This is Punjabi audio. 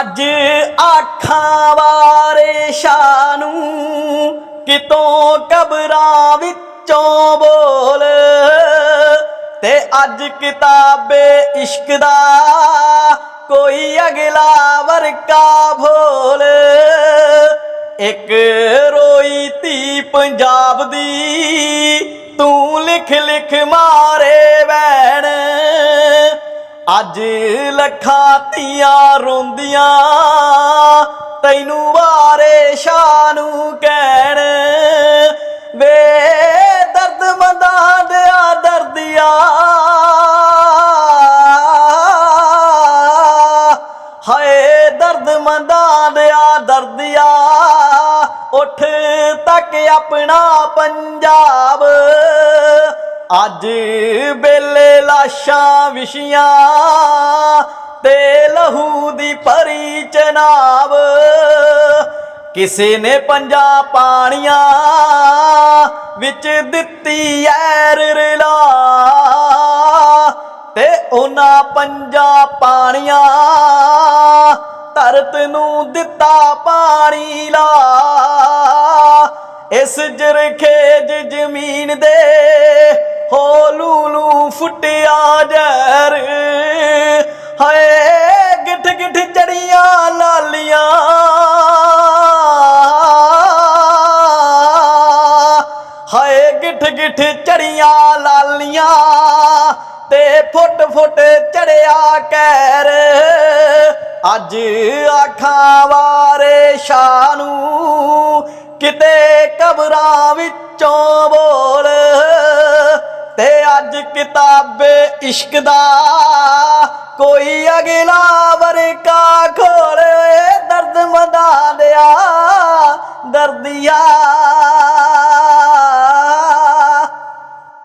ਅੱਜ ਆਖਾਂ ਵਾਰੇ ਸ਼ਾਨੂੰ ਕਿਤੋਂ ਕਬਰਾਂ ਵਿੱਚੋਂ ਬੋਲ। ਤੇ ਅੱਜ ਕਿਤਾਬੇ ਇਸ਼ਕ ਦਾ ਕੋਈ ਅਗਲਾ ਵਰਕਾ ਭੋਲ। ਇੱਕ ਰੋਈ ਧੀ ਪੰਜਾਬ ਦੀ, ਤੂੰ ਲਿਖ ਲਿਖ ਮਾਰੇ ਵੈਣ। ਅੱਜ ਲੱਖਾਂ ਧੀਆਂ ਰੋਂਦੀਆਂ, ਤੈਨੂੰ ਵਾਰੇ ਸ਼ਾਹ ਨੂੰ ਕਹਿਣ। ਵੇ ਦਰਦ ਮੰਦਾਂ ਦਿਆ ਦਰਦਿਆ, ਹਾਏ ਦਰਦ ਮੰਦਾਂ ਦਿਆ ਦਰਦਿਆ। ਉੱਠ ਤੱਕ ਆਪਣਾ ਪੰਜਾਬ ਅੱਜ ਬੇਲੇ ਲਾਸ਼ਾਂ ਵਿਸ਼ੀਆਂ ਤੇ ਲਹੂ ਦੀ ਭਰੀ ਚਨਾਬ। ਕਿਸੇ ਨੇ ਪੰਜਾਂ ਪਾਣੀਆਂ ਵਿੱਚ ਦਿੱਤੀ ਐਰ ਰਲਾ ਤੇ ਉਹਨਾਂ ਪੰਜਾਂ ਪਾਣੀਆਂ ਧਰਤ ਨੂੰ ਦਿੱਤਾ ਪਾਣੀ ਲਾ। ਇਸ ਜਰਖੇਜ ਜ਼ਮੀਨ ਦੇ ਹੋ ਲੂਲੂ ਫੁੱਟਿਆ ਜਰ ਹਾਏ, ਗਿੱਠ ਗਿੱਠ ਚੜੀਆਂ ਲਾਲੀਆਂ। ਹਾਏ, ਗਿੱਠ ਗਿੱਠ ਚੜੀਆਂ ਲਾਲੀਆਂ। ਤੇ ਫੁੱਟ ਫੁੱਟ ਚੜਿਆ ਕੈਰ। ਅੱਜ ਆਖਾਂ ਵਾਰੇ ਸ਼ਾਨੂੰ ਕਿਤੇ ਕਬਰਾਂ ਵਿੱਚੋਂ ਬੋਲ ਅੱਜ ਕਿਤਾਬੇ ਇਸ਼ਕ ਦਾ ਕੋਈ ਅਗਲਾ ਵਰਕਾ ਖੋਲੇ ਦਰਦ ਮਦਾ ਦਿਆ ਦਰਦਿਆ